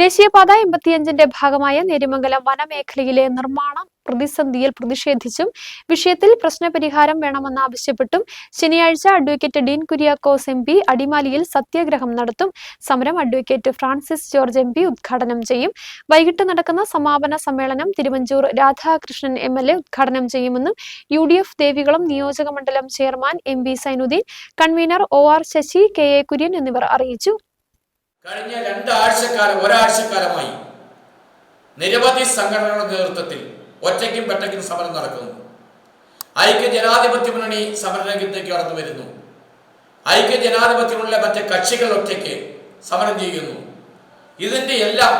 ദേശീയപാത എൺപത്തിയഞ്ചിന്റെ ഭാഗമായ നേരിമംഗലം വനമേഖലയിലെ നിർമ്മാണ പ്രതിസന്ധിയിൽ പ്രതിഷേധിച്ചും വിഷയത്തിൽ പ്രശ്നപരിഹാരം വേണമെന്നാവശ്യപ്പെട്ടും ശനിയാഴ്ച advocate Dean Kuriakose M P അടിമാലിയിൽ സത്യാഗ്രഹം നടത്തും. സമരം advocate Francis George M P ഉദ്ഘാടനം ചെയ്യും. വൈകിട്ട് നടക്കുന്ന സമാപന സമ്മേളനം Thiruvanchoor Radhakrishnan M L A ഉദ്ഘാടനം ചെയ്യുമെന്നും യു ഡി എഫ് ദേവികുളം നിയോജക മണ്ഡലം chairman M V Sainudheen convener O R Sasi K A Kurian എന്നിവർ അറിയിച്ചു. കഴിഞ്ഞ രണ്ടാഴ്ചക്കാലം ഒരാഴ്ചക്കാലമായി നിരവധി സംഘടനകളുടെ നേതൃത്വത്തിൽ ഒറ്റയ്ക്കും പെട്ടയ്ക്കും സമരം നടക്കുന്നു. ഐക്യ ജനാധിപത്യ മുന്നണി സമരരംഗത്തേക്ക് കടന്നു വരുന്നു. ഐക്യ ജനാധിപത്യമുള്ള മറ്റ് കക്ഷികൾ ഒറ്റയ്ക്ക് സമരം ചെയ്യുന്നു. ഇതിന്റെ എല്ലാം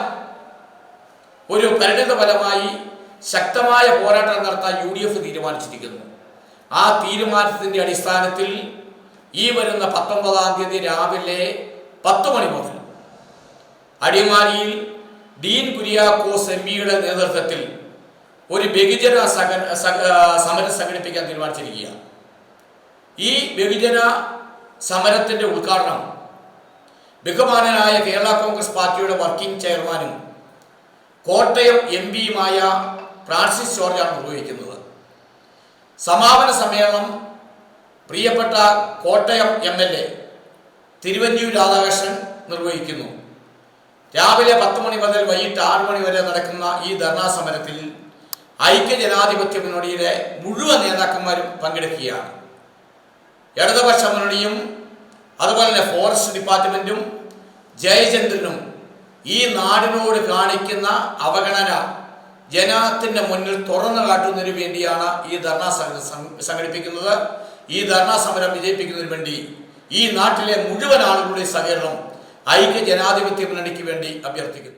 ഒരു പരിണിത ഫലമായി ശക്തമായ പോരാട്ടം നടത്താൻ യു ഡി എഫ് തീരുമാനിച്ചിരിക്കുന്നു. ആ തീരുമാനത്തിന്റെ അടിസ്ഥാനത്തിൽ ഈ വരുന്ന പത്തൊമ്പതാം തീയതി രാവിലെ പത്ത് മണി മുതൽ അടിമാലിയിൽ ഡീൻ കുര്യാക്കോസ് എം നേതൃത്വത്തിൽ ഒരു ബഹുജന സമരം സംഘടിപ്പിക്കാൻ തീരുമാനിച്ചിരിക്കുകയാണ് ഈ ബഹുജന സമരത്തിന്റെ ഉദ്ഘാടനം ബഹുമാനനായ കേരള കോൺഗ്രസ് പാർട്ടിയുടെ വർക്കിംഗ് ചെയർമാനും കോട്ടയം എം പിയുമായ ഫ്രാൻസിസ് ജോർജാണ് നിർവഹിക്കുന്നത്. സമാപന സമ്മേളനം പ്രിയപ്പെട്ട Kottayam M L A Thiruvanchoor Radhakrishnan നിർവഹിക്കുന്നു. രാവിലെ പത്ത് മണി മുതൽ വൈകിട്ട് ആറ് മണി വരെ നടക്കുന്ന ഈ ധർണാ സമരത്തിൽ ഐക്യ ജനാധിപത്യ മുന്നണിയിലെ മുഴുവൻ നേതാക്കന്മാരും പങ്കെടുക്കുകയാണ്. ഇടതുപക്ഷ മുന്നണിയും അതുപോലെ തന്നെ ഫോറസ്റ്റ് ഡിപ്പാർട്ട്മെന്റും ജയചന്ദ്രനും ഈ നാടിനോട് കാണിക്കുന്ന അവഗണന ജനത്തിന്റെ മുന്നിൽ തുറന്നു കാട്ടുന്നതിന് വേണ്ടിയാണ് ഈ ധർണാ സമരം സംഘടിപ്പിക്കുന്നത്. ഈ ധർണാ സമരം വിജയിപ്പിക്കുന്നതിന് വേണ്ടി ഈ നാട്ടിലെ മുഴുവൻ ആളുകളുടെ സഹകരണം ഐക്യ ജനാധിപത്യ മുന്നണിക്ക് വേണ്ടി അഭ്യർത്ഥിക്കുന്നു.